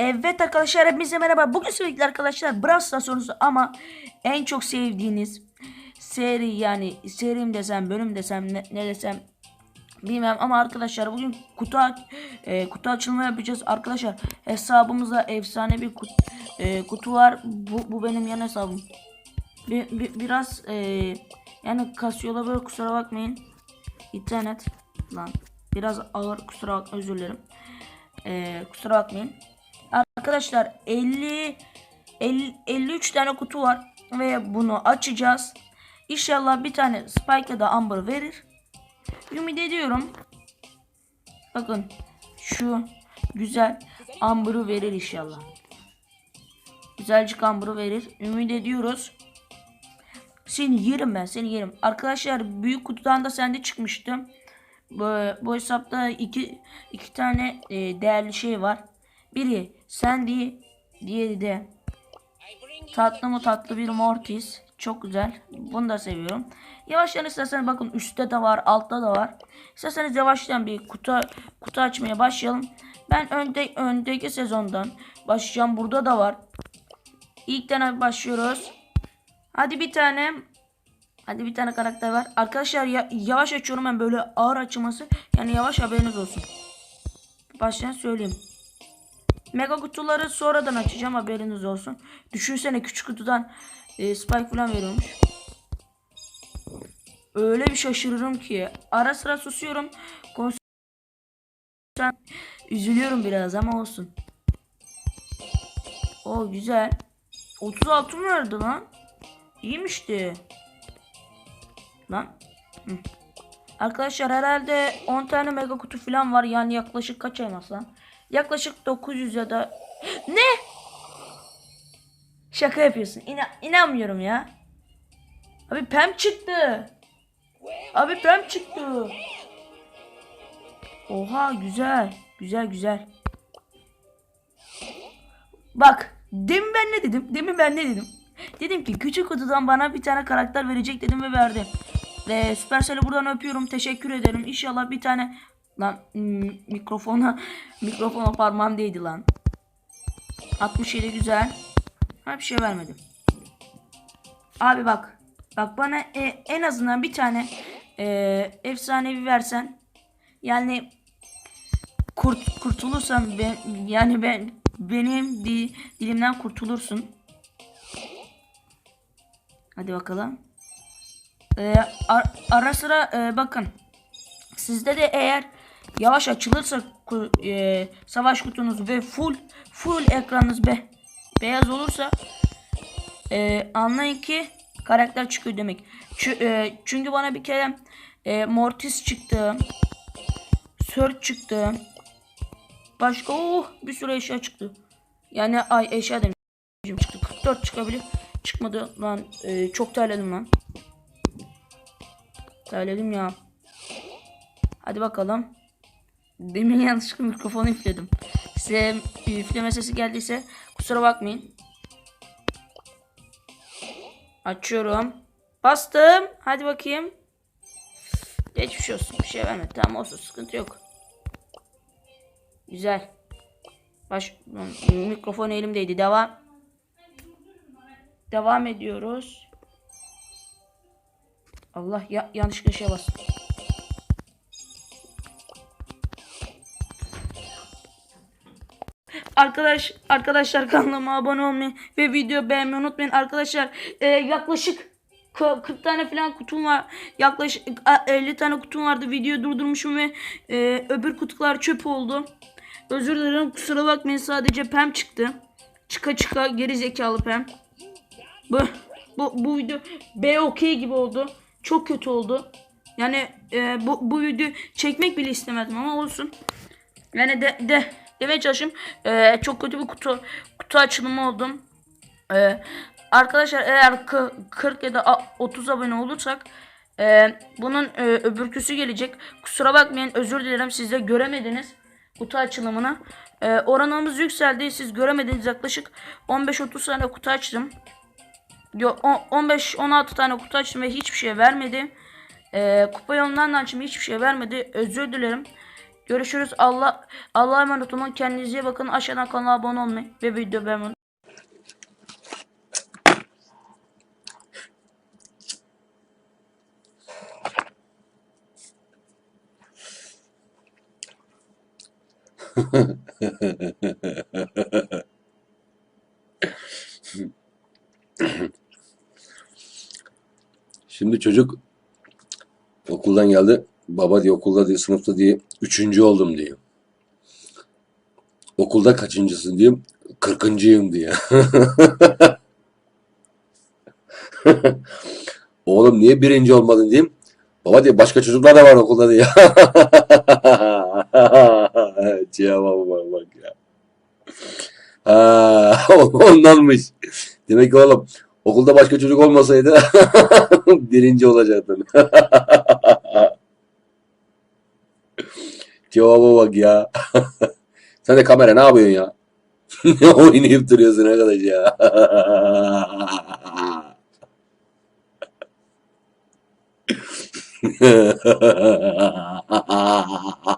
Evet arkadaşlar hepinize merhaba. Bugün sürekli arkadaşlar Brawl Stars ama en çok sevdiğiniz seri yani serim desem bölüm desem ne, ne desem bilmem ama arkadaşlar bugün kutu e, kutu açılma yapacağız. Arkadaşlar hesabımızda efsane bir kutu, e, kutu var. Bu, bu benim yan hesabım. Bir, bir- biraz e, yani kasıyor olabilir kusura bakmayın. İnternet lan. Biraz ağır kusura bakma özür dilerim. E, kusura bakmayın Arkadaşlar 50, 50 53 tane kutu var ve bunu açacağız. İnşallah bir tane Spike ya da Amber verir. Ümit ediyorum. Bakın şu güzel Amber'ı verir inşallah. Güzelcik Amber'ı verir. Ümit ediyoruz. Seni yerim ben seni yerim. Arkadaşlar büyük kutudan da sende çıkmıştım. Bu, bu hesapta iki, iki tane e, değerli şey var. Biri Sandy, diğeri de tatlı mı tatlı bir Mortis. Çok güzel. Bunu da seviyorum. Yavaştan isterseniz bakın üstte de var, altta da var. İsterseniz yavaştan bir kutu kutu açmaya başlayalım. Ben önde öndeki sezondan başlayacağım. Burada da var. İlk tane başlıyoruz. Hadi bir tane Hadi bir tane karakter var. Arkadaşlar ya- yavaş açıyorum ben böyle ağır açılması. Yani yavaş haberiniz olsun. Baştan söyleyeyim. Mega kutuları sonradan açacağım haberiniz olsun. Düşünsene küçük kutudan e, spike falan veriyormuş. Öyle bir şaşırırım ki. Ara sıra susuyorum. Konsantre üzülüyorum biraz ama olsun. O güzel. 36 mı verdi lan? İyiymişti. Lan. Hı. Arkadaşlar herhalde 10 tane mega kutu falan var. Yani yaklaşık kaç elmas lan? Yaklaşık 900 ya da... Ne? Şaka yapıyorsun. İna inanmıyorum ya. Abi pem çıktı. Abi pem çıktı. Oha güzel. Güzel güzel. Bak. Demin ben ne dedim? Demin ben ne dedim? Dedim ki küçük kutudan bana bir tane karakter verecek dedim ve verdi. Ve Supercell'e buradan öpüyorum. Teşekkür ederim. İnşallah bir tane lan hmm, mikrofona mikrofona parmağım değdi lan. 67 güzel. Ha bir şey vermedim. Abi bak. Bak bana e, en azından bir tane e, efsanevi versen. Yani kurt kurtulursam ben yani ben benim di, dilimden kurtulursun. Hadi bakalım. Ee, ar- ara sıra e, bakın. Sizde de eğer yavaş açılırsa e, savaş kutunuz ve full full ekranınız be beyaz olursa e, anlayın ki karakter çıkıyor demek. Çü- e, çünkü bana bir kere e, Mortis çıktı. Surge çıktı. Başka oh bir sürü eşya çıktı. Yani ay eşya demişim çıktı. 44 çıkabilir. Çıkmadı lan. E, çok terledim lan. Terledim ya. Hadi bakalım. Demin yanlışlıkla mikrofonu üfledim. Size üfleme sesi geldiyse kusura bakmayın. Açıyorum. Bastım. Hadi bakayım. Geçmiş olsun. Bir şey vermedi. Tamam olsun. Sıkıntı yok. Güzel. Baş mikrofon elimdeydi. Devam. Devam ediyoruz. Allah ya yanlış köşeye bastım. Arkadaş arkadaşlar kanalıma abone olmayı ve video beğenmeyi unutmayın arkadaşlar. e, yaklaşık k- 40 tane falan kutum var. Yaklaşık a, 50 tane kutum vardı. Videoyu durdurmuşum ve e, öbür kutular çöp oldu. Özür dilerim kusura bakmayın sadece pem çıktı. Çıka çıka geri zekalı pem. Bu bu bu video B okey gibi oldu. Çok kötü oldu. Yani e, bu bu video çekmek bile istemedim ama olsun. Yani de de demeye çalışayım. E, çok kötü bir kutu kutu açılımı oldum. E, arkadaşlar eğer kı- 40 ya da a- 30 abone olursak e, bunun e, öbürküsü gelecek. Kusura bakmayın özür dilerim siz de göremediniz kutu açılımını. E, oranımız yükseldi. Siz göremediniz yaklaşık 15-30 tane kutu açtım. Yo, on- 15-16 tane kutu açtım ve hiçbir şey vermedi. Ee, kupa yolundan da açtım hiçbir şey vermedi. Özür dilerim. Görüşürüz. Allah Allah'a emanet olun. Kendinize bakın. Aşağıdan kanala abone olmayı ve video beğenmeyi. Şimdi çocuk okuldan geldi. Baba diye okulda diye sınıfta diye üçüncü oldum diyor. Okulda kaçıncısın diyeyim. Kırkıncıyım diye. Oğlum niye birinci olmadın diyeyim. Baba diye başka çocuklar da var okulda diye. Cevaba bak, bak ya. Ha, ondanmış. Demek ki oğlum okulda başka çocuk olmasaydı birinci olacaktın. Cevaba bak ya. Sen de kamera ne yapıyorsun ya? Ne oynayıp duruyorsun arkadaş ya?